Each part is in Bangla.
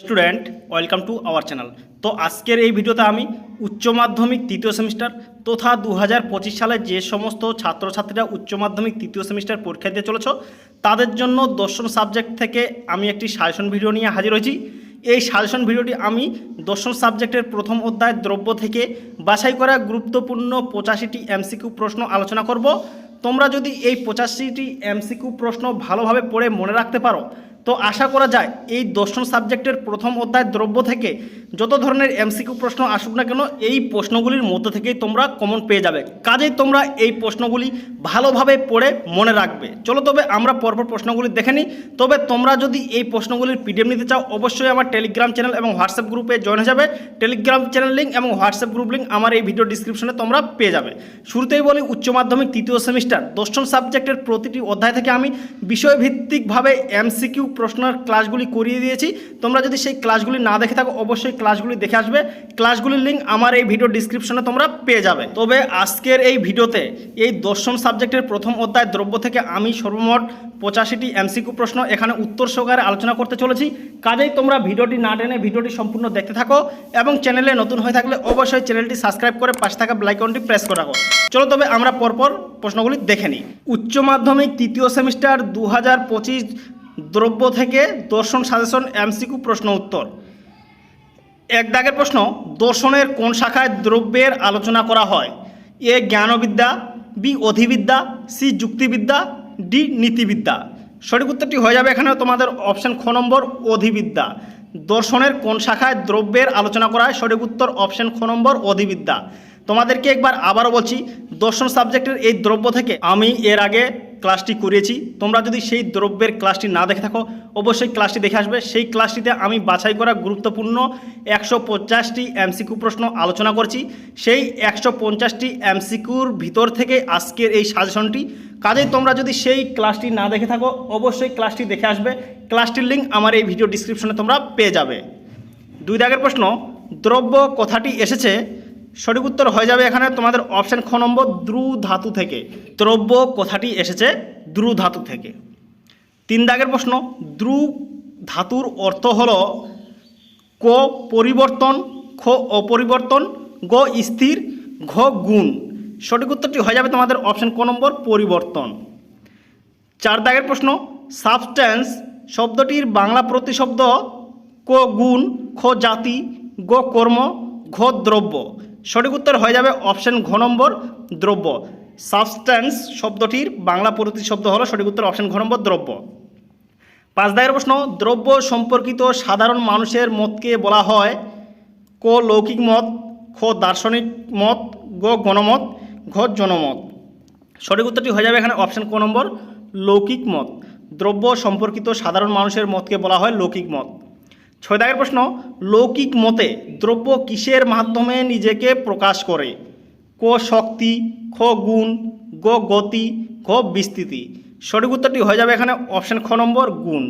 Student, welcome to our channel. তো আজকের এই ভিডিওতে আমি উচ্চ মাধ্যমিক তৃতীয় সেমিস্টার তথা দু হাজার পঁচিশ সালে যে সমস্ত ছাত্রছাত্রীরা উচ্চ মাধ্যমিক তৃতীয় সেমিস্টার পরীক্ষা দিয়ে চলেছ, তাদের জন্য দর্শন সাবজেক্ট থেকে আমি একটি সাজেশন ভিডিও নিয়ে হাজির হয়েছি। এই সাজেশন ভিডিওটি আমি দর্শন সাবজেক্টের প্রথম অধ্যায় দ্রব্য থেকে বাছাই করা গুরুত্বপূর্ণ পঁচাশিটি এমসিকিউ প্রশ্ন আলোচনা করব। তোমরা যদি এই পঁচাশিটি এমসিকিউ প্রশ্ন ভালোভাবে পড়ে মনে রাখতে পারো তো আশা করা যায় এই দর্শন সাবজেক্টের প্রথম অধ্যায় দ্রব্য থেকে যত ধরনের এমসিকিউ প্রশ্ন আসুক না কেন, এই প্রশ্নগুলির মধ্যে থেকেই তোমরা কমন পেয়ে যাবে। কাজেই তোমরা এই প্রশ্নগুলি ভালোভাবে পড়ে মনে রাখবে। চলো তবে আমরা পরপর প্রশ্নগুলি দেখে নিই। তবে তোমরা যদি এই প্রশ্নগুলির পিডিএফ নিতে চাও, অবশ্যই আমার টেলিগ্রাম চ্যানেল এবং হোয়াটসঅ্যাপ গ্রুপে জয়েন হয়ে যাবে। টেলিগ্রাম চ্যানেল লিঙ্ক এবং হোয়াটসঅ্যাপ গ্রুপ লিঙ্ক আমার এই ভিডিও ডিসক্রিপশনে তোমরা পেয়ে যাবে। শুরুতেই বলি উচ্চ মাধ্যমিক তৃতীয় সেমিস্টার দর্শন সাবজেক্টের প্রতিটি অধ্যায় থেকে আমি বিষয়ভিত্তিকভাবে এমসিকিউ প্রশ্নের ক্লাসগুলি করিয়ে দিয়েছি। তোমরা যদি সেই ক্লাসগুলি না দেখে থাকো, অবশ্যই ক্লাসগুলি দেখে আসবে। ক্লাসগুলির লিঙ্ক আমার এই ভিডিও ডিসক্রিপশনে তোমরা পেয়ে যাবে। তবে আজকের এই ভিডিওতে এই দর্শন সাবজেক্টের প্রথম অধ্যায় দ্রব্য থেকে আমি সর্বমোট পঁচাশিটি এমসিকিউ প্রশ্ন, এখানে উত্তর সহকারে আলোচনা করতে চলেছি। কাজেই তোমরা ভিডিওটি না টেনে ভিডিওটি সম্পূর্ণ দেখতে থাকো এবং চ্যানেলে নতুন হয়ে থাকলে অবশ্যই চ্যানেলটি সাবস্ক্রাইব করে পাশে থাকা ব্লাইকনটি প্রেস করে রাখো। চলো তবে আমরা পরপর প্রশ্নগুলি দেখে নিই। উচ্চ মাধ্যমিক তৃতীয় সেমিস্টার দু হাজার পঁচিশ দ্রব্য থেকে দর্শন, সাজেশন, এমসিকিউ প্রশ্ন উত্তর। এক দাগের প্রশ্ন, দর্শনের কোন শাখায় দ্রব্যের আলোচনা করা হয়? এ, জ্ঞানবিদ্যা, বি, অধিবিদ্যা, সি, যুক্তিবিদ্যা, ডি, নীতিবিদ্যা। সঠিক উত্তরটি হয়ে যাবে এখানে তোমাদের অপশন খ নম্বর, অধিবিদ্যা। দর্শনের কোন শাখায় দ্রব্যের আলোচনা করা হয়? সঠিক উত্তর অপশন খ নম্বর, অধিবিদ্যা। তোমাদেরকে একবার আবারও বলছি, দর্শন সাবজেক্টের এই দ্রব্য থেকে আমি এর আগে ক্লাসটি করিয়েছি। তোমরা যদি সেই দ্রব্যের ক্লাসটি না দেখে থাকো, অবশ্যই ক্লাসটি দেখে আসবে। সেই ক্লাসটিতে আমি বাছাই করা গুরুত্বপূর্ণ একশো পঞ্চাশটি এমসিকিউ প্রশ্ন আলোচনা করছি। সেই একশো পঞ্চাশটি এমসিকিউর ভিতর থেকে আজকের এই সাজেশনটি। কাজেই তোমরা যদি সেই ক্লাসটি না দেখে থাকো, অবশ্যই ক্লাসটি দেখে আসবে। ক্লাসটির লিঙ্ক আমার এই ভিডিও ডিসক্রিপশনে তোমরা পেয়ে যাবে। দুই দাগের প্রশ্ন, দ্রব্য কথাটি এসেছে সঠিক উত্তর হয়ে যাবে এখানে। তোমাদের অপশান খ নম্বর, দ্রু ধাতু থেকে। দ্রব্য কথাটি এসেছে? দ্রু ধাতু থেকে। তিন দাগের প্রশ্ন, দ্রু ধাতুর অর্থ হল ক পরিবর্তন, খ অপরিবর্তন, গ স্থির, ঘ গুণ। সঠিক উত্তরটি হয়ে যাবে তোমাদের অপশান ক নম্বর, পরিবর্তন। চার দাগের প্রশ্ন সাবস্ট্যান্স শব্দটির বাংলা প্রতিশব্দ ক গুণ, খ জাতি, গ কর্ম, ঘ দ্রব্য। সঠিক উত্তর হয়ে যাবে অপশন ঘ নম্বর দ্রব্য। সাবস্ট্যান্স শব্দটির বাংলা প্রতিশব্দ হলো সঠিক উত্তর অপশন ঘ নম্বর দ্রব্য। পাঁচ দাগের প্রশ্ন, দ্রব্য সম্পর্কিত সাধারণ মানুষের মতকে বলা হয় ক লৌকিক মত, খ দার্শনিক মত, গ গণমত, ঘ জনমত। সঠিক উত্তরটি হয়ে যাবে এখানে অপশন ক নম্বর লৌকিক মত। দ্রব্য সম্পর্কিত সাধারণ মানুষের মতকে বলা হয় লৌকিক মত। ছয় দাগের প্রশ্ন, লৌকিক মতে দ্রব্য কিসের মাধ্যমে নিজেকে প্রকাশ করে? ক, শক্তি, খ, গুণ, গ, গতি, ঘ, বিস্তৃতি। সঠিক উত্তরটি হয়ে যাবে এখানে অপশন খ নম্বর, গুণ।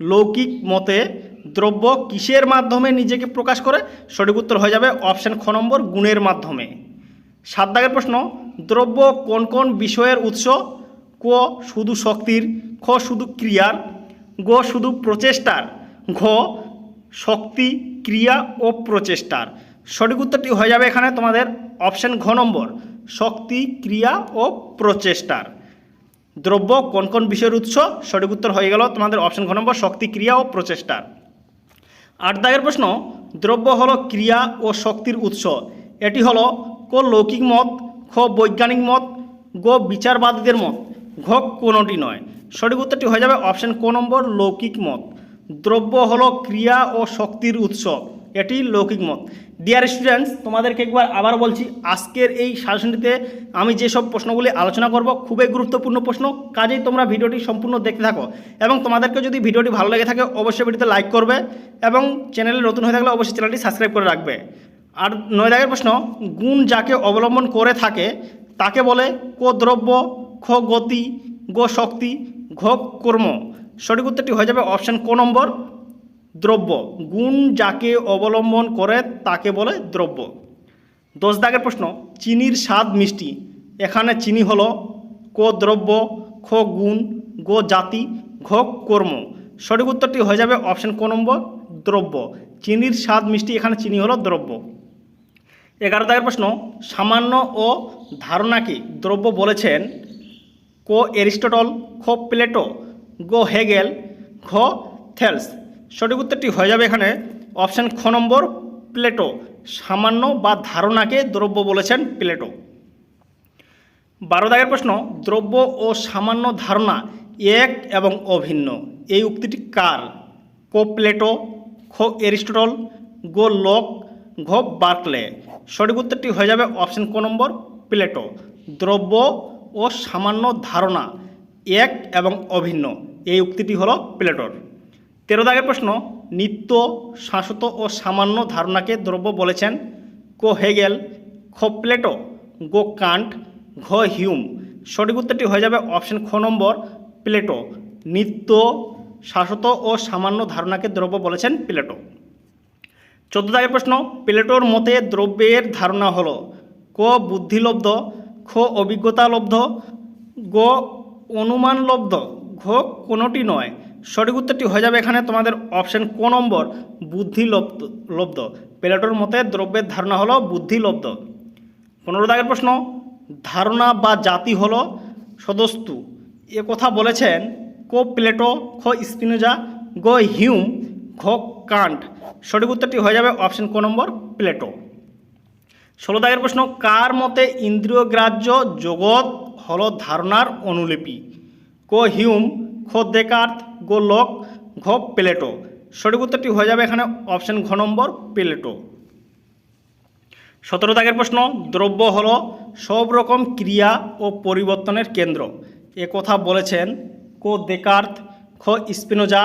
লৌকিক মতে দ্রব্য কিসের মাধ্যমে নিজেকে প্রকাশ করে? সঠিক উত্তর হয়ে যাবে অপশন খ নম্বর, গুণের মাধ্যমে। সাত দাগের প্রশ্ন, দ্রব্য কোন কোন বিষয়ের উৎস? ক, শুধু শক্তির, খ, শুধু ক্রিয়ার, গ, শুধু প্রচেষ্টার, ঘ শক্তি, ক্রিয়া ও প্রচেষ্টার। সঠিক উত্তরটি হয়ে যাবে এখানে তোমাদের অপশন ঘ নম্বর, শক্তি, ক্রিয়া ও প্রচেষ্টার। দ্রব্য কোন কোন বিষয়ের উৎস? সঠিক উত্তর হয়ে গেল তোমাদের অপশন ঘ নম্বর, শক্তি, ক্রিয়া ও প্রচেষ্টার। আট দাগের প্রশ্ন, দ্রব্য হলো ক্রিয়া ও শক্তির উৎস। এটি হলো ক লৌকিক মত, খ বৈজ্ঞানিক মত, গ বিচারবাদীদের মত। ঘ কোনোটি নয়। সঠিক উত্তরটি হয়ে যাবে অপশন ক নম্বর, লৌকিক মত। দ্রব্য হলো ক্রিয়া ও শক্তির উৎস। এটি লৌকিক মত। ডিয়ার স্টুডেন্টস তোমাদেরকে একবার আবার বলছি, আজকের এই শাসনটিতে আমি যেসব প্রশ্নগুলি আলোচনা করব, খুবই গুরুত্বপূর্ণ প্রশ্ন। কাজেই তোমরা ভিডিওটি সম্পূর্ণ দেখতে থাকো এবং তোমাদেরকে যদি ভিডিওটি ভালো লেগে থাকে, অবশ্যই ভিডিওতে লাইক করবে এবং চ্যানেলে নতুন হয়ে থাকলে অবশ্যই চ্যানেলটি সাবস্ক্রাইব করে রাখবে। আর নয় দাগের প্রশ্ন, গুণ যাকে অবলম্বন করে থাকে, তাকে বলে ক দ্রব্য, খ গতি, গ শক্তি, ঘ কর্ম। সঠিক উত্তরটি হয়ে যাবে অপশান ক নম্বর, দ্রব্য। গুণ যাকে অবলম্বন করে তাকে বলে দ্রব্য। দশ দাগের প্রশ্ন, চিনির স্বাদ মিষ্টি। এখানে চিনি হলো ক দ্রব্য, খ গুণ, গ জাতি, ঘ কর্ম। সঠিক উত্তরটি হয়ে যাবে অপশন ক নম্বর, দ্রব্য। চিনির স্বাদ মিষ্টি, এখানে চিনি হলো দ্রব্য। এগারো দাগের প্রশ্ন, সামান্য ও ধারণাকে দ্রব্য বলেছেন কো এরিস্টটল, খ প্লেটো। গো হেগেল, ঘ, থেলস। সঠিক উত্তরটি হয়ে যাবে এখানে। অপশান খ নম্বর, প্লেটো। সামান্য বা ধারণাকে দ্রব্য বলেছেন প্লেটো। বারো দাগের প্রশ্ন, দ্রব্য ও সামান্য ধারণা এক এবং অভিন্ন। এই উক্তিটি কার? কো প্লেটো, খ এরিস্টটল, গো লক, ঘ বার্কলে। সঠিক উত্তরটি হয়ে যাবে অপশন ক নম্বর, প্লেটো। দ্রব্য ও সামান্য ধারণা এক এবং অভিন্ন। এই উক্তিটি হলো প্লেটোর। তেরো দাগের প্রশ্ন, নিত্য, শাশ্বত ও সামান্য ধারণাকে দ্রব্য বলেছেন কো হেগেল, খ প্লেটো, গো কান্ট, ঘ হিউম। সঠিক উত্তরটি হয়ে যাবে অপশন খ নম্বর, প্লেটো। নিত্য, শাশ্বত ও সামান্য ধারণাকে দ্রব্য বলেছেন প্লেটো। চোদ্দ দাগের প্রশ্ন, প্লেটোর মতে দ্রব্যের ধারণা হলো ক বুদ্ধিলব্ধ, খ অভিজ্ঞতালব্ধ, গ অনুমানলব্ধ ঘ কোনোটি নয়। সঠিক উত্তরটি হয়ে যাবে এখানে। তোমাদের অপশন ক নম্বর, বুদ্ধিলব্ধ, লব্ধ। প্লেটোর মতে দ্রব্যের ধারণা হলো বুদ্ধিলব্ধ। পনেরো দাগের প্রশ্ন, ধারণা বা জাতি হলো সদস্তু। এ কথা বলেছেন কো প্লেটো, খ স্পিনোজা, গো হিউম, ঘ কান্ট। সঠিক উত্তরটি হয়ে যাবে অপশন ক নম্বর, প্লেটো। ষোলো দাগের প্রশ্ন, কার মতে ইন্দ্রিয়গ্রাহ্য জগৎ হলো ধারণার অনুলিপি। কো হিউম, খ দেকার্ত গো লক, ঘ প্লেটো। সঠিক উত্তরটি হয়ে যাবে এখানে অপশন ঘ নম্বর, প্লেটো। সতেরো দাগের প্রশ্ন, দ্রব্য হল সব রকম ক্রিয়া ও পরিবর্তনের কেন্দ্র। এ কথা বলেছেন কো দেকার্ত খ স্পিনোজা,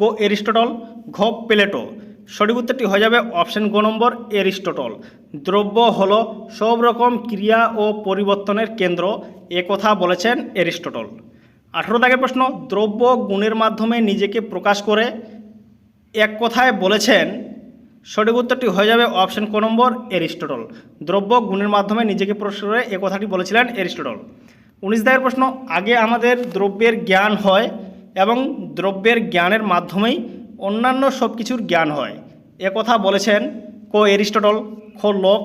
গো এরিস্টটল, ঘ প্লেটো। সঠিক উত্তরটি হয়ে যাবে অপশন গ নম্বর, এরিস্টটল। দ্রব্য হল সব রকম ক্রিয়া ও পরিবর্তনের কেন্দ্র। এ কথা বলেছেন এরিস্টটল। আঠেরো দাগের প্রশ্ন, দ্রব্য গুণের মাধ্যমে নিজেকে প্রকাশ করে এক কথায় বলেছেন, সঠিক উত্তরটি হয়ে যাবে অপশন ক নম্বর, এরিস্টটল। দ্রব্য গুণের মাধ্যমে নিজেকে প্রকাশ করে এ কথাটি বলেছিলেন এরিস্টটল। উনিশ দাগের প্রশ্ন, আগে আমাদের দ্রব্যের জ্ঞান হয় এবং দ্রব্যের জ্ঞানের মাধ্যমেই অন্যান্য সব কিছুর জ্ঞান হয়। এ কথা বলেছেন কো এরিস্টটল, খ লোক,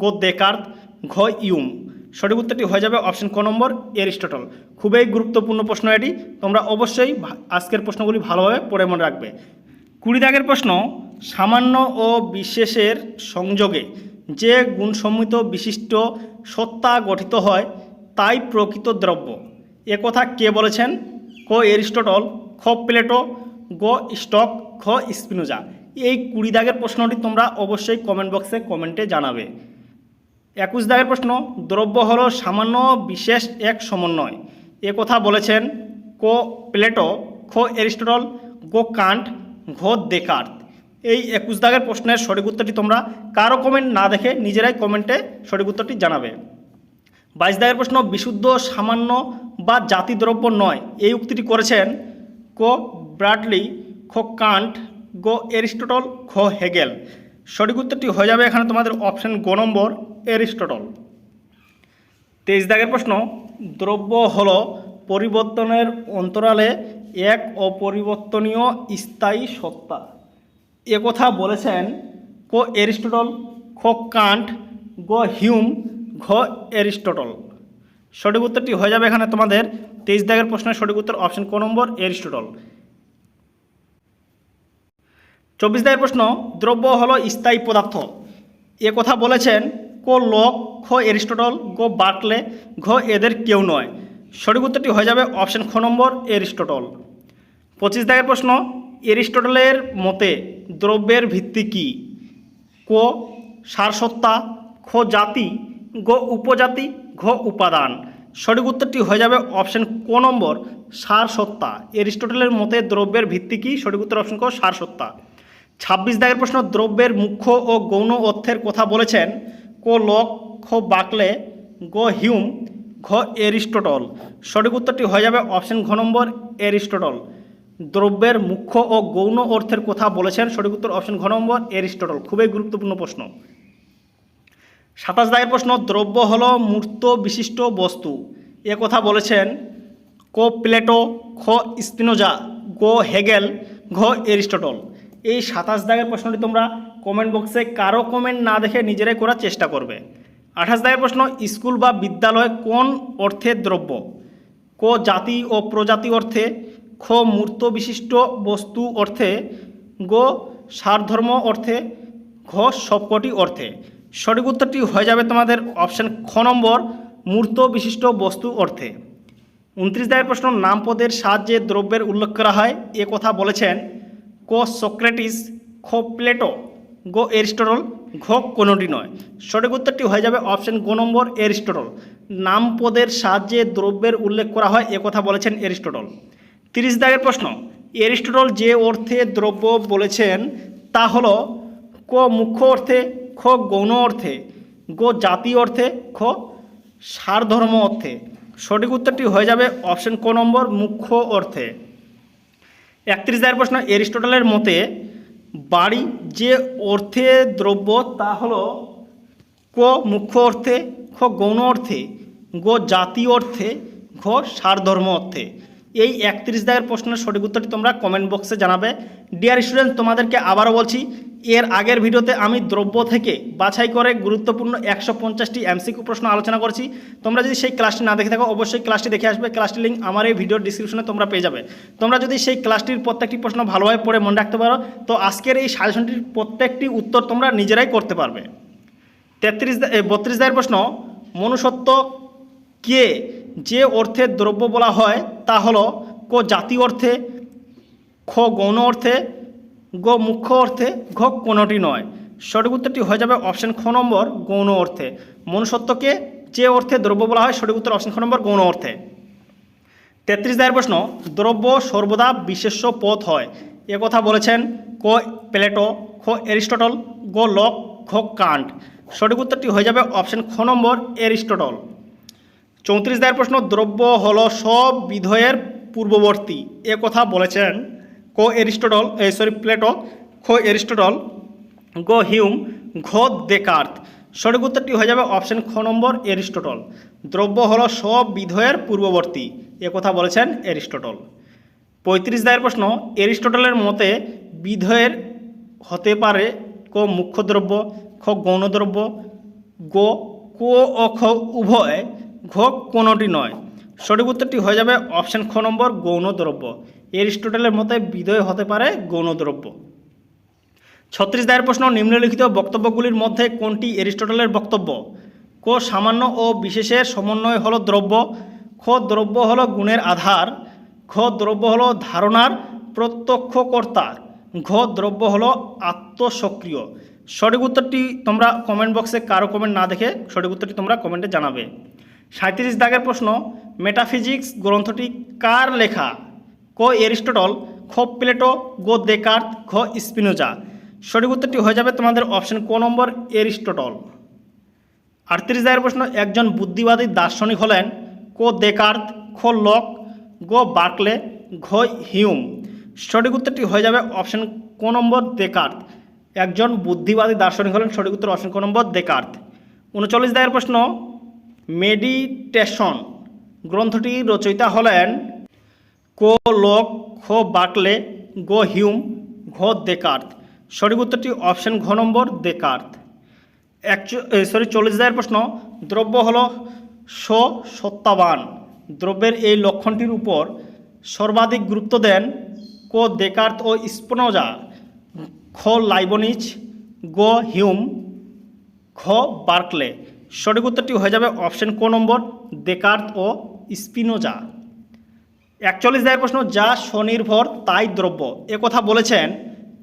গো দেকার্ত, ঘ ইউম। সঠিক উত্তরটি হয়ে যাবে অপশন ক নম্বর, এরিস্টটল। খুবই গুরুত্বপূর্ণ প্রশ্ন এটি। তোমরা অবশ্যই আজকের প্রশ্নগুলি ভালোভাবে পড়ে মনে রাখবে। কুড়ি দাগের প্রশ্ন, সামান্য ও বিশেষের সংযোগে যে গুণসম্মিত বিশিষ্ট সত্তা গঠিত হয়, তাই প্রকৃত দ্রব্য। এ কথা কে বলেছেন? ক এরিস্টটল, খ প্লেটো, গ স্টক, খ স্পিনোজা। এই কুড়ি দাগের প্রশ্নটি তোমরা অবশ্যই কমেন্ট বক্সে কমেন্টে জানাবে। একুশ দাগের প্রশ্ন, দ্রব্য হলো সামান্য বিশেষ এক সমন্বয়। এ কথা বলেছেন কো প্লেটো খ এরিস্টটল গো কান্ট, ঘ দেকার্ত এই একুশ দাগের প্রশ্নের সঠিক উত্তরটি তোমরা কারও কমেন্ট না দেখে নিজেরাই কমেন্টে সঠিক উত্তরটি জানাবে। বাইশ দাগের প্রশ্ন, বিশুদ্ধ, সামান্য বা জাতিদ্রব্য নয়। এই উক্তিটি করেছেন কো ব্রাডলি খ কান্ট, গো এরিস্টটল খ হেগেল। সঠিক উত্তরটি হয়ে যাবে এখানে তোমাদের অপশন গ নম্বর, এরিস্টটল। তেইশ দাগের প্রশ্ন, দ্রব্য হল পরিবর্তনের অন্তরালে এক অপরিবর্তনীয় স্থায়ী সত্তা। কথা বলেছেন কো এরিস্টটল, খ কান্ট, গ হিউম, ঘ এরিস্টটল। সঠিক উত্তরটি হয়ে যাবে এখানে তোমাদের তেইশ দাগের প্রশ্নের সঠিক উত্তর অপশন ক নম্বর, এরিস্টটল। চব্বিশ দায়ের প্রশ্ন, দ্রব্য হলো স্থায়ী পদার্থ। এ কথা বলেছেন, কো লক, খ এরিস্টটল, গো বার্কলে, ঘ এদের কেউ নয়। সঠিক উত্তরটি হয়ে যাবে অপশন খ নম্বর, এরিস্টটল। পঁচিশ দাগের প্রশ্ন, এরিস্টটলের মতে দ্রব্যের ভিত্তি কী? কো, সারসত্তা, খ জাতি, গ উপজাতি, ঘ উপাদান। সঠিক উত্তরটি হয়ে যাবে অপশন ক নম্বর, সারসত্তা। এরিস্টটলের মতে দ্রব্যের ভিত্তি কী? সঠিক উত্তর অপশন ক, সারসত্তা। ছাব্বিশ দাগের প্রশ্ন, দ্রব্যের মুখ্য ও গৌণ অর্থের কথা বলেছেন কো লক খ বাকলে, গ হিউম ঘ এরিস্টটল। সঠিক উত্তরটি হয়ে যাবে অপশন ঘ নম্বর, এরিস্টটল। দ্রব্যের মুখ্য ও গৌণ অর্থের কথা বলেছেন, সঠিক উত্তর অপশন ঘ নম্বর, এরিস্টটল। খুবই গুরুত্বপূর্ণ প্রশ্ন। সাতাশ দাগের প্রশ্ন, দ্রব্য হল মূর্ত বিশিষ্ট বস্তু। এ কথা বলেছেন কো প্লেটো, খ স্পিনোজা, গো হেগেল, ঘ এরিস্টটল। এই সাতাশ দাগের প্রশ্নটি তোমরা কমেন্ট বক্সে কারও কমেন্ট না দেখে নিজেরাই করার চেষ্টা করবে। আঠাশ দাগের প্রশ্ন, স্কুল বা বিদ্যালয় কোন অর্থের দ্রব্য? ক, জাতি ও প্রজাতি অর্থে? খ, মূর্ত বিশিষ্ট বস্তু অর্থে? গো, সারধর্ম অর্থে? ঘ, সবকটি অর্থে? সঠিক উত্তরটি হয়ে যাবে তোমাদের অপশান খ নম্বর, মূর্ত বিশিষ্ট বস্তু অর্থে। উনত্রিশ দায়ের প্রশ্ন, নামপদের সাহায্যে দ্রব্যের উল্লেখ করা হয়। এ কথা বলেছেন ক সক্রেটিস, খ প্লেটো, গো এরিস্টটল, ঘ কোনোটি নয়। সঠিক উত্তরটি হয়ে যাবে অপশন গ নম্বর এরিস্টটল। নামপদের সাহায্যে দ্রব্যের উল্লেখ করা হয়, এ কথা বলেছেন এরিস্টটল। তিরিশ দাগের প্রশ্ন, এরিস্টটল যে অর্থে দ্রব্য বলেছেন, তা হলো ক মুখ্য অর্থে, খ গৌণ অর্থে, গো জাতি অর্থে, খ সারধর্ম অর্থে। সঠিক উত্তরটি হয়ে যাবে অপশন ক নম্বর মুখ্য অর্থে। একত্রিশ দায়ের প্রশ্ন এরিস্টটলের মতে বাড়ি যে অর্থে দ্রব্য তা হল ক মুখ্য অর্থে খ গৌণ অর্থে, গ জাতি অর্থে, ঘ সারধর্ম অর্থে। এই একত্রিশ দাগের প্রশ্নের সঠিক উত্তরটি তোমরা কমেন্ট বক্সে জানাবে। ডিয়ার স্টুডেন্ট তোমাদেরকে আবারও বলছি, এর আগের ভিডিওতে আমি দ্রব্য থেকে বাছাই করে গুরুত্বপূর্ণ একশো পঞ্চাশটি এমসিকিউ প্রশ্ন আলোচনা করছি। তোমরা যদি সেই ক্লাসটি না দেখে থাকো, অবশ্যই ক্লাসটি দেখে আসবে। ক্লাসটির লিঙ্ক আমার এই ভিডিওর ডিসক্রিপশনে তোমরা পেয়ে যাবে। তোমরা যদি সেই ক্লাসটির প্রত্যেকটি প্রশ্ন ভালোভাবে পড়ে মনে রাখতে পারো, তো আজকের এই সাজেশনটির প্রত্যেকটি উত্তর তোমরা নিজেরাই করতে পারবে। তেত্রিশ বত্রিশ দায়ের প্রশ্ন, মনুষ্যত্ব কে যে অর্থে দ্রব্য বলা হয় তা হলো ক জাতি অর্থে, খ গৌণ অর্থে, গ মুখ্য অর্থে, ঘ কোনোটি নয়। সঠিক উত্তরটি হয়ে যাবে অপশন খ নম্বর, গৌণ অর্থে। মনুষ্যত্বকে যে অর্থে দ্রব্য বলা হয় সঠিক উত্তর অপশন খ নম্বর, গৌণ অর্থে। তেত্রিশ দায়ের প্রশ্ন, দ্রব্য সর্বদা বিশেষ্য পথ হয়। এ কথা বলেছেন ক প্লেটো, খ এরিস্টটল, গ লক, খ কান্ট। সঠিক উত্তরটি হয়ে যাবে অপশন খ নম্বর, এরিস্টটল। চৌত্রিশ দায়ের প্রশ্ন, দ্রব্য হলো সব বিধয়ের পূর্ববর্তী। এ কথা বলেছেন কো এরিস্টটল এই সরি, প্লেটো খো এরিস্টটল, গ হিউম, ঘ দেকার্ত সঠিক উত্তরটি হয়ে যাবে অপশন খ নম্বর, এরিস্টটল। দ্রব্য হলো সব বিধয়ের পূর্ববর্তী, এ কথা বলেছেন এরিস্টটল। পঁয়ত্রিশ দায়ের প্রশ্ন, এরিস্টটলের মতে বিধয়ের হতে পারে ক মুখ্য দ্রব্য, খ গৌণ দ্রব্য, গো কো ও খ উভয় ঘ কোনোটি নয়। সঠিক উত্তরটি হয়ে যাবে অপশান খ নম্বর গৌণ দ্রব্য। এরিস্টটলের মতে বিদয় হতে পারে গৌণ দ্রব্য। ছত্রিশ দায়ের প্রশ্ন, নিম্নলিখিত বক্তব্যগুলির মধ্যে কোনটি এরিস্টটলের বক্তব্য? ক, সামান্য ও বিশেষের সমন্বয় হলো দ্রব্য। খ, দ্রব্য হলো গুণের আধার। ঘ, দ্রব্য হলো ধারণার প্রত্যক্ষকর্তা। ঘ, দ্রব্য হলো আত্মসক্রিয়। সঠিক উত্তরটি তোমরা কমেন্ট বক্সে কারও কমেন্ট না দেখে সঠিক উত্তরটি তোমরা কমেন্টে জানাবে। সাঁত্রিশ দাগের প্রশ্ন মেটাফিজিক্স গ্রন্থটি কার লেখা? ক, এরিস্টটল, খ, প্লেটো, গো দেকার্ত ঘ, স্পিনোজা। সঠিক উত্তরটি হয়ে যাবে তোমাদের অপশন ক নম্বর, এরিস্টটল। আটত্রিশ দাগের প্রশ্ন, একজন বুদ্ধিবাদী দার্শনিক হলেন, কো দেকার্ত খ, লক, গো, বার্কলে, ঘ, হিউম। সঠিক উত্তরটি হয়ে যাবে অপশন ক নম্বর দেকার্ত একজন বুদ্ধিবাদী দার্শনিক হলেন, সঠিক উত্তর অপশন ক নম্বর দেকার্ত উনচল্লিশ দাগের প্রশ্ন মেডিটেশন গ্রন্থটির রচয়িতা হলেন কো লোক খো বাকলে গো হিউম ঘ দেকার্ত সঠিক উত্তরটি অপশন ঘ নম্বর একচু সরি, চল্লিশ হাজার প্রশ্ন। দ্রব্য হল স সত্তাবান দ্রব্যের এই লক্ষণটির উপর সর্বাধিক গুরুত্ব দেন কো দেকার্ত ও স্পনোজা। খ লাইবনিজ, গো হিউম খ বার্কলে। সঠিক উত্তরটি হয়ে যাবে অপশন ক নম্বর দেকার্ত ও স্পিনোজা। একচল্লিশ দায়ের প্রশ্ন, যা স্বনির্ভর, তাই দ্রব্য। কথা বলেছেন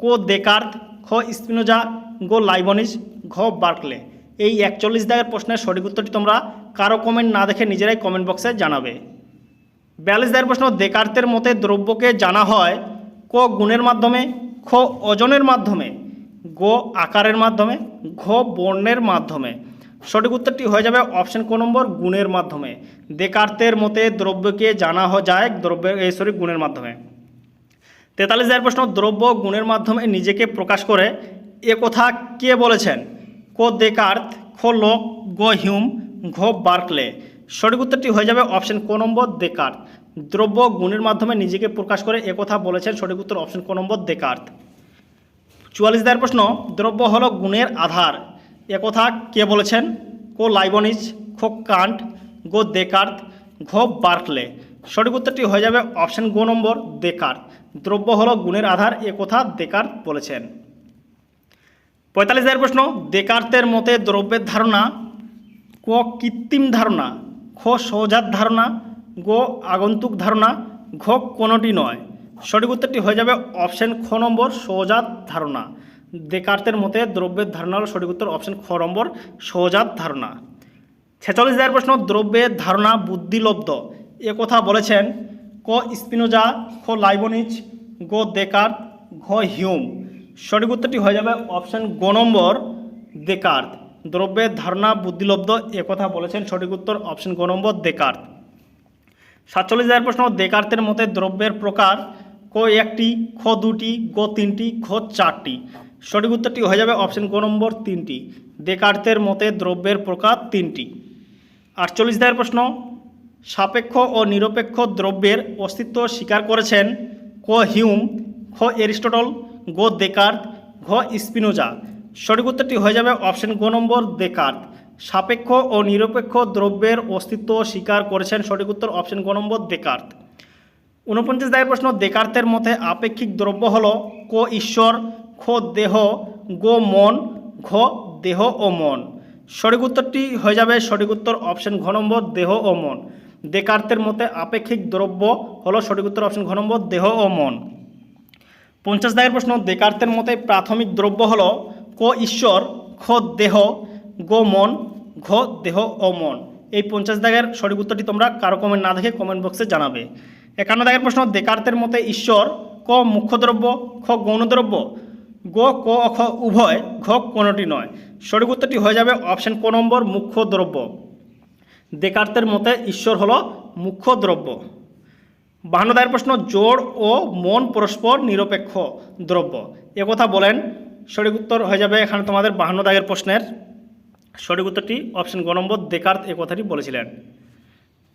কো দেকার্ত খ স্পিনোজা, গো লাইবনিজ, ঘ বার্কলে। এই একচল্লিশ দায়ের প্রশ্নের সঠিক উত্তরটি তোমরা কারও কমেন্ট না দেখে নিজেরাই কমেন্ট বক্সে জানাবে। বিয়াল্লিশ দায়ের প্রশ্ন দেকার্তের মতে দ্রব্যকে জানা হয় ক গুণের মাধ্যমে, খ ওজনের মাধ্যমে, গো আকারের মাধ্যমে, ঘ বর্ণের মাধ্যমে। সঠিক উত্তরটি হয়ে যাবে অপশন ক নম্বর, গুণের মাধ্যমে। দেকার্তের মতে দ্রব্যকে জানা যায়, দ্রব্য এই সরি, গুণের মাধ্যমে। তেতাল্লিশ হাজার প্রশ্ন, দ্রব্য গুণের মাধ্যমে নিজেকে প্রকাশ করে। এ কথা কে বলেছেন? ক দেকার্ত, খ লোক, গ হিউম, ঘ বার্কলে। সঠিক উত্তরটি হয়ে যাবে অপশন ক নম্বর, দেকার্ত। দ্রব্য গুণের মাধ্যমে নিজেকে প্রকাশ করে কথা বলেছেন সঠিক উত্তর অপশন ক নম্বর, দেকার্ত। চুয়াল্লিশ দায়ের প্রশ্ন, দ্রব্য হলো গুণের আধার। একথা কে বলেছেন? কো লাইবনিজ, খো কান্ট, গো দেকার্ত, ঘ বার্কলে। সঠিক উত্তরটি হয়ে যাবে অপশান গো নম্বর, দেকার্ত। দ্রব্য হলো গুণের আধার, এ কথা দেকার্ত বলেছেন। পঁয়তাল্লিশ প্রশ্ন, দেকার্তের মতে দ্রব্যের ধারণা, ক কৃত্রিম ধারণা, খ সহজাত ধারণা, গো আগন্তুক ধারণা, ঘ কোনোটি নয়। সঠিক উত্তরটি হয়ে যাবে অপশন খ নম্বর, সহজাত ধারণা। দেকার্তের মতে দ্রব্যের ধারণা হল সঠিক উত্তর অপশন খ নম্বর, সহজাত ধারণা। ছেচল্লিশ হাজার প্রশ্ন, দ্রব্যের ধারণা বুদ্ধিলব্ধ। এ কথা বলেছেন ক স্পিনোজা, খ লাইবনিজ গো দেকার্ত ঘ হিউম। সঠিক উত্তরটি হয়ে যাবে অপশন গ নম্বর দেকার্ত দ্রব্যের ধারণা বুদ্ধিলব্ধ, এ কথা বলেছেন সঠিক উত্তর অপশন গ নম্বর দেকার্ত সাতচল্লিশ হাজার প্রশ্ন দেকার্তের মতে দ্রব্যের প্রকার ক একটি, খ দুটি, গ তিনটি ঘ চারটি। সঠিক উত্তরটি হয়ে যাবে অপশন ক নম্বর তিনটি। দেকার্তের মতে দ্রব্যের প্রকার তিনটি। আটচল্লিশ দায়ের প্রশ্ন, সাপেক্ষ ও নিরপেক্ষ দ্রব্যের অস্তিত্ব স্বীকার করেছেন ক হিউম, খ এরিস্টটল, গ দেকার্ত, ঘ স্পিনোজা। সঠিক উত্তরটি হয়ে যাবে অপশন গ নম্বর দেকার্ত। সাপেক্ষ ও নিরপেক্ষ দ্রব্যের অস্তিত্ব স্বীকার করেছেন সঠিক উত্তর অপশন গ নম্বর দেকার্ত। ঊনপঞ্চাশ দায়ের প্রশ্ন, দেকার্তের মতে আপেক্ষিক দ্রব্য হল ক ঈশ্বর খ দেহ, গো মন, ঘ দেহ ও মন। সঠিক উত্তরটি হয়ে যাবে সঠিক উত্তর অপশন ঘ নম্বর, দেহ ও মন। দেকার্তের মতে আপেক্ষিক দ্রব্য হলো সঠিক উত্তর অপশন ঘ নম্বর, দেহ ও মন। পঞ্চাশ দায়ের প্রশ্ন, দেকার্তের মতে প্রাথমিক দ্রব্য হল ক ঈশ্বর, খ দেহ, গো মন, ঘ দেহ ও মন। এই পঞ্চাশ দাগের সঠিক উত্তরটি তোমরা কারও কমেন্ট না দেখে কমেন্ট বক্সে জানাবে। একান্ন দাগের প্রশ্ন, দেকার্তের মতে ঈশ্বর, ক মুখ্য দ্রব্য, খ গৌণদ্রব্য গ ক অ, খ উভয় ঘ কোনোটি নয়। সঠিক উত্তরটি হয়ে যাবে অপশন ক নম্বর মুখ্য দ্রব্য। দেকার্তের মতে ঈশ্বর হলো মুখ্য দ্রব্য। বাহান্ন দায়ের প্রশ্ন জোড় ও মন পরস্পর নিরপেক্ষ দ্রব্য। কথা বলেন সঠিক উত্তর হয়ে যাবে এখানে তোমাদের বাহান্ন দাগের প্রশ্নের। সঠিক উত্তরটি অপশান গ নম্বর দেকার্ত এ কথাটি বলেছিলেন।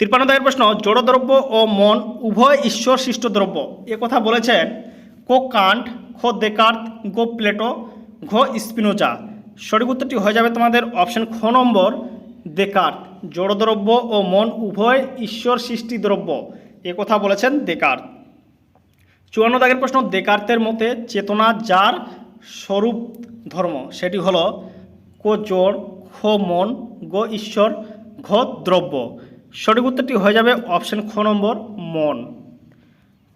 তিপ্পান্ন দাগের প্রশ্ন জড় দ্রব্য ও মন উভয় ঈশ্বর সৃষ্ট দ্রব্য কথা বলেছেন কো কান্ট খ দেকার্ত গো প্লেটো, ঘ স্পিনোজা। সঠিক উত্তরটি হয়ে যাবে তোমাদের অপশন খ নম্বর দেকার্ত জড় দ্রব্য ও মন উভয় ঈশ্বর সৃষ্টি দ্রব্য। এ কথা বলেছেন দেকার্ত চুয়ান্ন দাগের প্রশ্ন দেকার্তের মতে চেতনা যার স্বরূপ ধর্ম, সেটি হলো কো জোর খ মন, গ ঈশ্বর, ঘ দ্রব্য। সঠিক উত্তরটি হয়ে যাবে অপশন খ নম্বর, মন।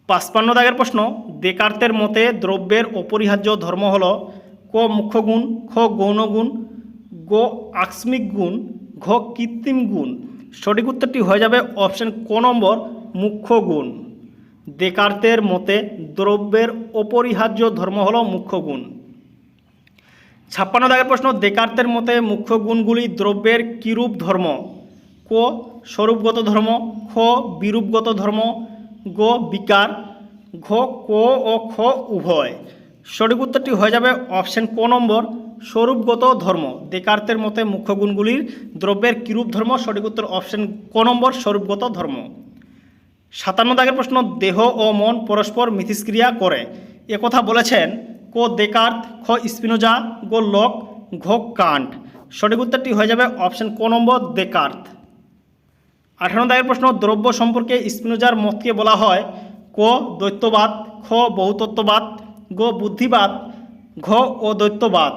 পাঁচপান্ন দাগের প্রশ্ন, দেকার্তের মতে দ্রব্যের অপরিহার্য ধর্ম হল ক মুখ্য গুণ খ গৌণ গুণ গ আকস্মিক গুণ, ঘ কৃত্রিম গুণ। সঠিক উত্তরটি হয়ে যাবে অপশন ক নম্বর, মুখ্য গুণ। দেকার্তের মতে দ্রব্যের অপরিহার্য ধর্ম হল মুখ্য গুণ। ছাপ্পান্ন দাগের প্রশ্ন, দেকার্তের মতে মুখ্য গুণগুলি দ্রব্যের কিরূপ ধর্ম? ক স্বরূপগত ধর্ম, খ বিরূপগত ধর্ম গ বিকার, ঘ ক ও খ উভয়। সঠিক উত্তরটি হয়ে যাবে অপশন ক নম্বর, স্বরূপগত ধর্ম। দেকার্তের মতে মুখ্য গুণগুলির দ্রব্যের কিরূপ ধর্ম? সঠিক উত্তর অপশন ক নম্বর, স্বরূপগত ধর্ম। সাতান্ন দাগের প্রশ্ন, দেহ ও মন পরস্পর মিথস্ক্রিয়া করে। একথা বলেছেন কো দেকার্ত খ স্পিনোজা, গো লক, ঘ কান্ট। সঠিক উত্তরটি হয়ে যাবে অপশন ক নম্বর দেকার্ত আঠারো দাগের প্রশ্ন দ্রব্য সম্পর্কে স্পিনোজার মতকে বলা হয়? ক দ্বৈতবাদ খ, বহুতত্ত্ববাদ, গ, বুদ্ধিবাদ, ঘ ও দ্বৈতবাদ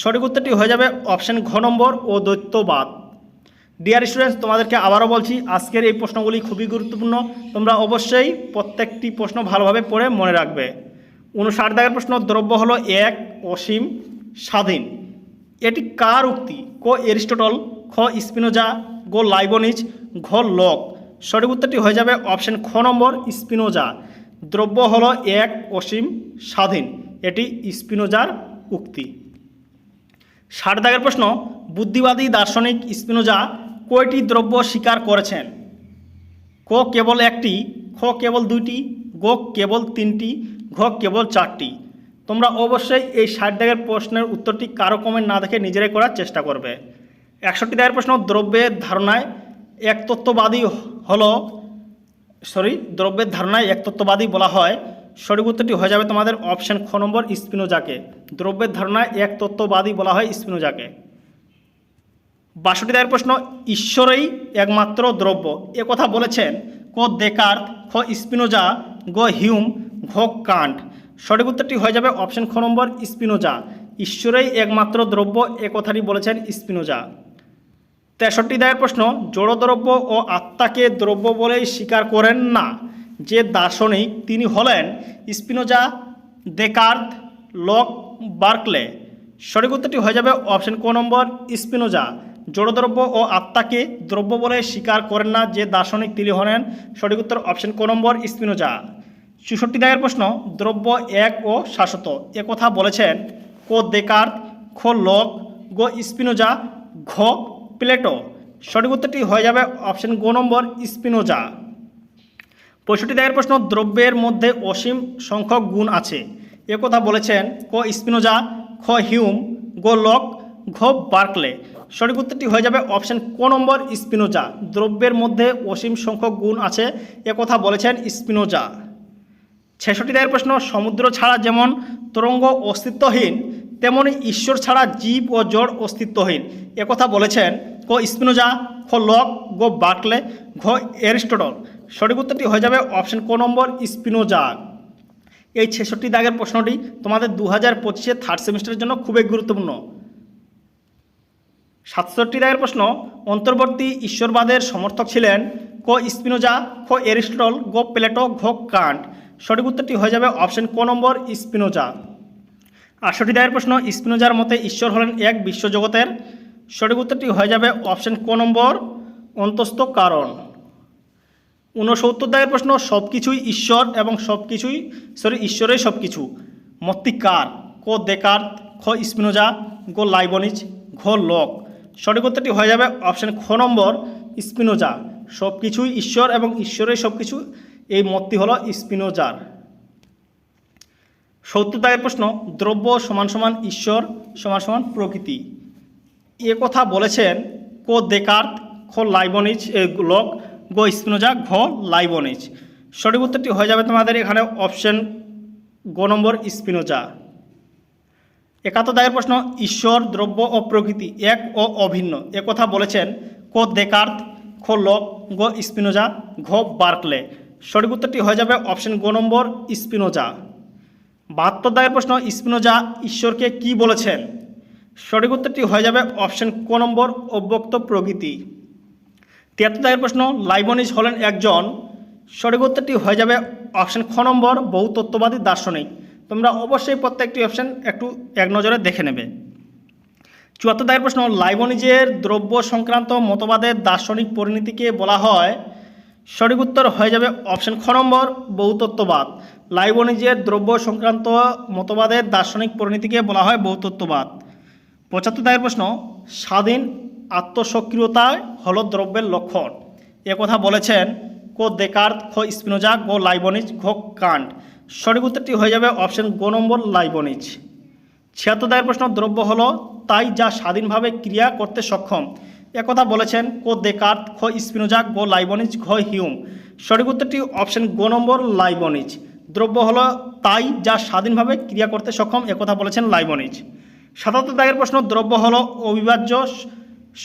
সঠিক উত্তরটি হয়ে যাবে অপশান ঘ নম্বর ও দ্বৈতবাদ ডিয়ার স্টুডেন্টস তোমাদেরকে আবারও বলছি, আজকের এই প্রশ্নগুলি খুবই গুরুত্বপূর্ণ। তোমরা অবশ্যই প্রত্যেকটি প্রশ্ন ভালোভাবে পড়ে মনে রাখবে। উনষাট দাগের প্রশ্ন, দ্রব্য হলো এক, অসীম, স্বাধীন। এটি কার উক্তি? ক, এরিস্টটল, খ, স্পিনোজা, গো লাইবনিজ ঘ লক সঠিক উত্তরটি হয়ে যাবে অপশন খ নম্বর, স্পিনোজা। দ্রব্য হলো এক, অসীম, স্বাধীন। এটি স্পিনোজার উক্তি। ষাট দাগের প্রশ্ন, বুদ্ধিবাদী দার্শনিক স্পিনোজা কয়টি দ্রব্য স্বীকার করেছেন? ক কেবল একটি, খ কেবল দুইটি, গ কেবল তিনটি, ঘ কেবল চারটি। তোমরা অবশ্যই এই ষাট দাগের প্রশ্নের উত্তরটি কারও কমেন্ট না দেখে নিজেরাই করার চেষ্টা করবে। একষট্টি দাগের প্রশ্ন, দ্রব্যের ধারণায় একতত্ত্ববাদী হলো সরি দ্রব্যের ধারণায় একতত্ত্ববাদী বলা হয়। সঠিক উত্তরটি হয়ে যাবে তোমাদের অপশন খ নম্বর, স্পিনোজাকে। দ্রব্যের ধারণায় এক তত্ত্ববাদী বলা হয় স্পিনোজাকে। বাষট্টি দায়ের প্রশ্ন, ঈশ্বরেই একমাত্র দ্রব্য। এ কথা বলেছেন, ক দেকার্ত খ স্পিনোজা, গ হিউম, ঘ কান্ট। সঠিক উত্তরটি হয়ে যাবে অপশন খ নম্বর, স্পিনোজা। ঈশ্বরেই একমাত্র দ্রব্য, এ কথাটি বলেছেন স্পিনোজা। তেষট্টি দায়ের প্রশ্ন, জড়দ্রব্য ও আত্মাকে দ্রব্য বলেই স্বীকার করেন না। যে দার্শনিক তিনি হলেন স্পিনোজা দেকার্ত লক বার্কলে। সঠিক উত্তরটি হয়ে যাবে অপশন ক নম্বর, স্পিনোজা। জড়দ্রব্য ও আত্মাকে দ্রব্য বলে স্বীকার করেন না যে দার্শনিক তিনি হলেন। সঠিক উত্তর অপশন ক নম্বর, স্পিনোজা। চৌষট্টি দায়ের প্রশ্ন, দ্রব্য এক ও শাশ্বত। কথা বলেছেন কো দেকার্ত খ লক, গো স্পিনোজা, ঘ প্লেটো সঠিক উত্তরটি হয়ে যাবে অপশন গো নম্বর, স্পিনোজা। পঁয়ষট্টি দায়ের প্রশ্ন, দ্রব্যের মধ্যে অসীম সংখ্যক গুণ আছে। এ কথা বলেছেন ক স্পিনোজা, খ হিউম, গো লক, ঘ বার্কলে। সঠিক উত্তরটি হয়ে যাবে অপশন ক নম্বর, স্পিনোজা। দ্রব্যের মধ্যে অসীম সংখ্যক গুণ আছে, এ কথা বলেছেন স্পিনোজা। ছেষট্টি দায়ের প্রশ্ন, সমুদ্র ছাড়া যেমন তরঙ্গ অস্তিত্বহীন, তেমনি ঈশ্বর ছাড়া জীব ও জড় অস্তিত্বহীন। একথা বলেছেন ক স্পিনোজা, খ লক, গো বার্কলে ঘ অ্যারিস্টটল। সঠিক উত্তরটি হয়ে যাবে অপশন ক নম্বর, স্পিনোজা। এই ছেষট্টি দাগের প্রশ্নটি তোমাদের দু হাজার পঁচিশে থার্ড সেমিস্টারের জন্য খুবই গুরুত্বপূর্ণ। সাতষট্টি দাগের প্রশ্ন, অন্তর্বর্তী ঈশ্বরবাদের সমর্থক ছিলেন ক স্পিনোজা, খ এরিস্টটল গো প্লেটো, ঘ কান্ট। সঠিক উত্তরটি হয়ে যাবে অপশন ক নম্বর, স্পিনোজা। আটষট্টি দায়ের প্রশ্ন, স্পিনোজার মতে ঈশ্বর হলেন এক বিশ্বজগতের সঠিক উত্তরটি হয়ে যাবে অপশন ক নম্বর, অন্তস্থ কারণ। ঊনসত্তর দায়ের প্রশ্ন সব কিছুই ঈশ্বর এবং সব কিছুই সরি ঈশ্বরেই সব কিছু মত্তি কার? ক দেকার, খ স্পিনোজা, গো লাইবনিজ ঘ লক। সঠিক উত্তরটি হয়ে যাবে অপশান খ নম্বর, স্পিনোজা। সব কিছুই ঈশ্বর এবং ঈশ্বরেই সব কিছু এই মতটি হলো স্পিনোজার। সত্তর দাগের প্রশ্ন, দ্রব্য সমান সমান ঈশ্বর সমান সমান প্রকৃতি। এ কথা বলেছেন কো দেকার্ত, খ লাইবনিজ লক, গো স্পিনোজা, ঘ লাইবনিজ সঠিক উত্তরটি হয়ে যাবে তোমাদের এখানে অপশন গ নম্বর স্পিনোজা। একাত্তর দায়ের প্রশ্ন, ঈশ্বর, দ্রব্য ও প্রকৃতি এক ও অভিন্ন। এ কথা বলেছেন ক দেকার্ত, খ লক, গ স্পিনোজা, ঘ বার্কলে। সঠিক উত্তরটি হয়ে যাবে অপশন গ নম্বর স্পিনোজা। বাহাত্তর দায়ের প্রশ্ন, স্পিনোজা ঈশ্বরকে কি বলেছেন? সঠিক উত্তরটি হয়ে যাবে অপশন ক নম্বর, অব্যক্ত প্রকৃতি। তিয়াত্তর দাগের প্রশ্ন, লাইবনিজ হলেন একজন। সঠিক উত্তরটি হয়ে যাবে অপশন খ নম্বর বহু তত্ত্ববাদী দার্শনিক। তোমরা অবশ্যই প্রত্যেকটি অপশন একটু এক নজরে দেখে নেবে। চুয়াত্তর দাগের প্রশ্ন, লাইবনিজের দ্রব্য সংক্রান্ত মতবাদের দার্শনিক পরিণতিকে বলা হয়। সঠিক উত্তর হয়ে যাবে অপশন খ নম্বর, বহুতত্ত্ববাদ। লাইবনিজের দ্রব্য সংক্রান্ত মতবাদের দার্শনিক পরিণতিকে বলা হয় বহুতত্ত্ববাদ। পঁচাত্তর দায়ের প্রশ্ন, স্বাধীন আত্মসক্রিয়তা হল দ্রব্যের লক্ষণ কথা বলেছেন কো দেকার্ত, খ স্পিনোজা, গো লাইবনিজ, ঘ কান্ট। সঠিক উত্তরটি হয়ে যাবে অপশন গো নম্বর লাইবনিজ। ছিয়াত্তর দায়ের প্রশ্ন, দ্রব্য হলো তাই যা স্বাধীনভাবে ক্রিয়া করতে সক্ষম। একথা বলেছেন কো দেকার্ত, খ স্পিনোজা, গো লাইবনিজ, ঘ হিউম। সঠিক উত্তরটি অপশন গো নম্বর লাইবনিজ। দ্রব্য হলো তাই যা স্বাধীনভাবে ক্রিয়া করতে সক্ষম কথা বলেছেন লাইবনিজ। সাতাত্তর দাগের প্রশ্ন দ্রব্য হলো অবিভাজ্য,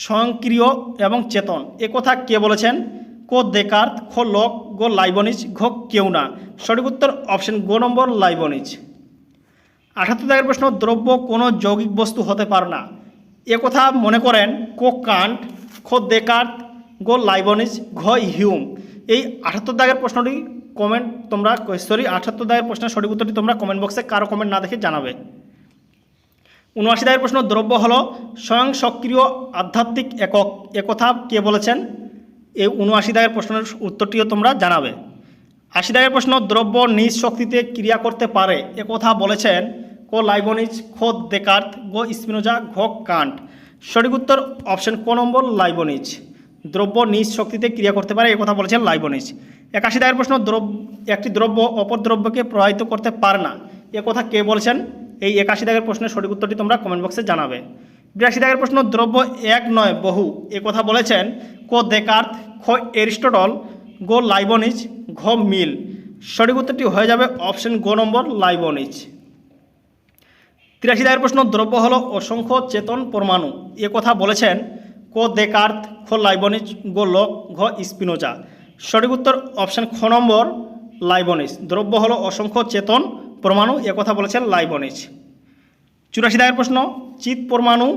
স্বয়ংক্রিয় এবং চেতন। একথা কে বলেছেন? কো দেকার্ত খ লক, গো লাইবনিজ, ঘ কেউ না সঠিক উত্তর অপশন গো নম্বর, লাইবনিজ। আঠাত্তর দাগের প্রশ্ন, দ্রব্য কোনো যৌগিক বস্তু হতে পারে না। এ কথা মনে করেন কো কান্ট, খ দেকার্ত গো লাইবনিজ, ঘ হিউম। এই আঠাত্তর দাগের প্রশ্নটি কমেন্ট তোমরা সরি আঠাত্তর দাগের প্রশ্নের সঠিক উত্তরটি তোমরা কমেন্ট বক্সে কারও কমেন্ট না দেখে জানাবে। উনআশি দায়ের প্রশ্ন দ্রব্য হল স্বয়ং সক্রিয় আধ্যাত্মিক একক। একথা কে বলেছেন? এই উনআশি দায়ের প্রশ্নের উত্তরটিও তোমরা জানাবে। আশি দাগের প্রশ্ন, দ্রব্য নিজ শক্তিতে ক্রিয়া করতে পারে। একথা বলেছেন, কো লাইবনিজ খোদ দেকার্ত গো স্পিনোজা, ঘ কান্ট। সঠিক উত্তর অপশন ক নম্বর লাইবনিজ। দ্রব্য নিজ শক্তিতে ক্রিয়া করতে পারে, একথা বলেছেন লাইবনিজ। একাশি দাগের প্রশ্ন দ্রব্য একটি দ্রব্য অপর দ্রব্যকে প্রভাবিত করতে পারে না। একথা কে বলেছেন? এই একাশি দাগের প্রশ্নের সঠিক উত্তরটি তোমরা কমেন্ট বক্সে জানাবে। বিরাশি দাগের প্রশ্ন, দ্রব্য এক নয়, বহু। এ কথা বলেছেন, কো দেকার্ত খ এরিস্টটল, গো লাইবনিজ ঘ মিল। সঠিক উত্তরটি হয়ে যাবে অপশন গো নম্বর লাইবনিজ তিরাশি দাগের প্রশ্ন, দ্রব্য হল অসংখ্য চেতন পরমাণু। এ কথা বলেছেন, কো দেকার্থ, খ লাইবনিজ গো লক, ঘ স্পিনোজা। সঠিক উত্তর অপশন খ নম্বর লাইবনিজ দ্রব্য হল অসংখ্য চেতন পরমাণু কথা বলেছেন লাইবনিজ। চুরাশি দাগের প্রশ্ন চিত পরমাণু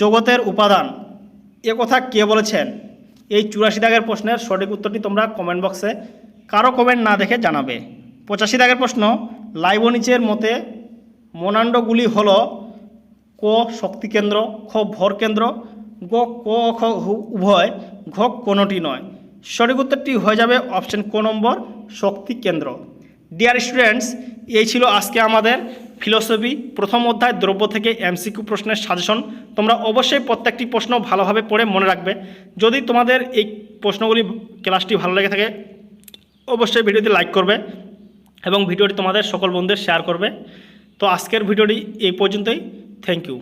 জগতের উপাদান, এ কথা কে বলেছেন? এই চুরাশি দাগের প্রশ্নের সঠিক উত্তরটি তোমরা কমেন্ট বক্সে কারও কমেন্ট না দেখে জানাবে। পঁচাশি দাগের প্রশ্ন লাইবনিচের মতে মোনান্ডগুলি হল ক শক্তি কেন্দ্র, খ ভর কেন্দ্র, গ ক খ উভয়, ঘ কোনোটি নয়। সঠিক উত্তরটি হয়ে যাবে অপশন ক নম্বর, শক্তি কেন্দ্র। ডিয়ার স্টুডেন্টস এই ছিল আজকে আমাদের ফিলোসফি প্রথম অধ্যায় দ্রব্য থেকে এমসিকিউ প্রশ্নের সাজেশন তোমরা অবশ্যই প্রত্যেকটি প্রশ্ন ভালোভাবে পড়ে মনে রাখবে। যদি তোমাদের এই প্রশ্নগুলি ক্লাসটি ভালো লেগে থাকে, অবশ্যই ভিডিওটি লাইক করবে এবং ভিডিওটি তোমাদের সকল বন্ধুদের শেয়ার করবে। তো আজকের ভিডিওটি এই পর্যন্তই। Thank you